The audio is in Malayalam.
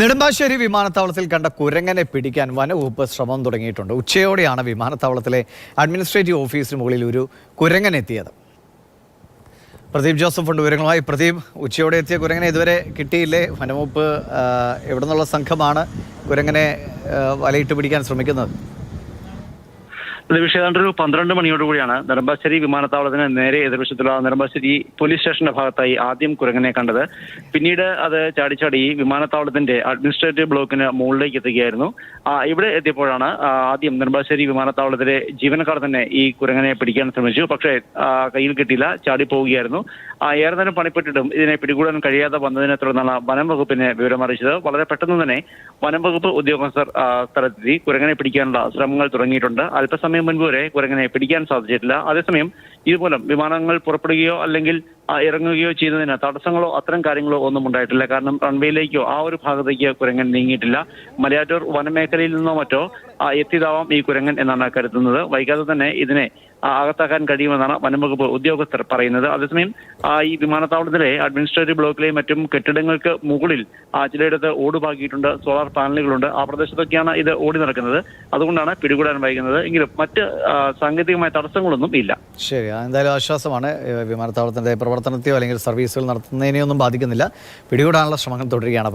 നെടുമ്പാശ്ശേരി വിമാനത്താവളത്തിൽ കണ്ട കുരങ്ങനെ പിടിക്കാൻ വനവകുപ്പ് ശ്രമം തുടങ്ങിയിട്ടുണ്ട്. ഉച്ചയോടെയാണ് വിമാനത്താവളത്തിലെ അഡ്മിനിസ്ട്രേറ്റീവ് ഓഫീസിന് മുകളിൽ ഒരു കുരങ്ങൻ എത്തിയത്. പ്രദീപ് ജോസഫ് ഉണ്ട് വിവരങ്ങളുമായി. പ്രദീപ് ഉച്ചയോടെ എത്തിയ കുരങ്ങനെ ഇതുവരെ കിട്ടിയില്ലേ? വനവകുപ്പ് എവിടെ നിന്നുള്ള സംഘമാണ് കുരങ്ങനെ വലയിട്ട് പിടിക്കാൻ ശ്രമിക്കുന്നത്? വിഷയം ഒരു പന്ത്രണ്ട് മണിയോടുകൂടിയാണ് നെടുമ്പാശ്ശേരി വിമാനത്താവളത്തിന് നേരെ എതിർവശത്തുള്ള നെടുമ്പാശ്ശേരി പോലീസ് സ്റ്റേഷന്റെ ഭാഗത്തായി ആദ്യം കുരങ്ങനെ കണ്ടത്. പിന്നീട് അത് ചാടിച്ചാടി വിമാനത്താവളത്തിന്റെ അഡ്മിനിസ്ട്രേറ്റീവ് ബ്ലോക്കിന് മുകളിലേക്ക് എത്തുകയായിരുന്നു. ഇവിടെ എത്തിയപ്പോഴാണ് ആദ്യം നെടുമ്പാശ്ശേരി വിമാനത്താവളത്തിലെ ജീവനക്കാർ തന്നെ ഈ കുരങ്ങനെ പിടിക്കാൻ ശ്രമിച്ചു. പക്ഷേ കയ്യിൽ കിട്ടിയില്ല ചാടി പോവുകയായിരുന്നു. ഏറെ നേരം പണിപ്പെട്ടിട്ടും ഇതിനെ പിടികൂടാൻ കഴിയാതെ വന്നതിനെ തുടർന്നാണ് വനം വകുപ്പിനെ വിവരം അറിയിച്ചത്. വളരെ പെട്ടെന്ന് തന്നെ വനം വകുപ്പ് ഉദ്യോഗസ്ഥർ സ്ഥലത്തെത്തി. കുരങ്ങനെ പിടിക്കാനുള്ള ശ്രമങ്ങൾ തുടങ്ങിയിട്ടുണ്ട്. അല്പസമയം മുൻപ് വരെ കുരങ്ങനെ പിടിക്കാൻ സാധിച്ചിട്ടില്ല. അതേസമയം ഇതുമൂലം വിമാനങ്ങൾ പുറപ്പെടുകയോ അല്ലെങ്കിൽ ഇറങ്ങുകയോ ചെയ്യുന്നതിന് തടസ്സങ്ങളോ അത്തരം കാര്യങ്ങളോ ഒന്നും ഉണ്ടായിട്ടില്ല. കാരണം റൺവേയിലേക്കോ ആ ഒരു ഭാഗത്തേക്ക് കുരങ്ങൻ നീങ്ങിയിട്ടില്ല. മലയാറ്റൂർ വനമേഖലയിൽ നിന്നോ മറ്റോ എത്തിയതാവാം ഈ കുരങ്ങൻ എന്നാണ് കരുതുന്നത്. വൈകാതെ തന്നെ ഇതിനെ അകത്താക്കാൻ കഴിയുമെന്നാണ് വനംവകുപ്പ് ഉദ്യോഗസ്ഥർ പറയുന്നത്. അതേസമയം ഈ വിമാനത്താവളത്തിലെ അഡ്മിനിസ്ട്രേറ്റീവ് ബ്ലോക്കിലെ മറ്റും കെട്ടിടങ്ങൾക്ക് മുകളിൽ ചിലയിടത്ത് ഓട് പാകിയിട്ടുണ്ട് സോളാർ പാനലുകളുണ്ട് ആ പ്രദേശത്തൊക്കെയാണ് ഇത് ഓടി നടക്കുന്നത്. അതുകൊണ്ടാണ് പിടികൂടാൻ വൈകുന്നത്. എങ്കിലും മറ്റ് സാങ്കേതികമായ തടസ്സങ്ങളൊന്നും ഇല്ല. ശരി എന്തായാലും ആശ്വാസമാണ് ഏ, വിമാനത്താവളത്തിന്റെ പ്രവർത്തനത്തെയോ അല്ലെങ്കിൽ സർവീസുകൾ നടത്തുന്നതിനെയോ ഒന്നും ബാധിക്കുന്നില്ല. പിടികൂടാനുള്ള ശ്രമങ്ങൾ തുടരുകയാണ്.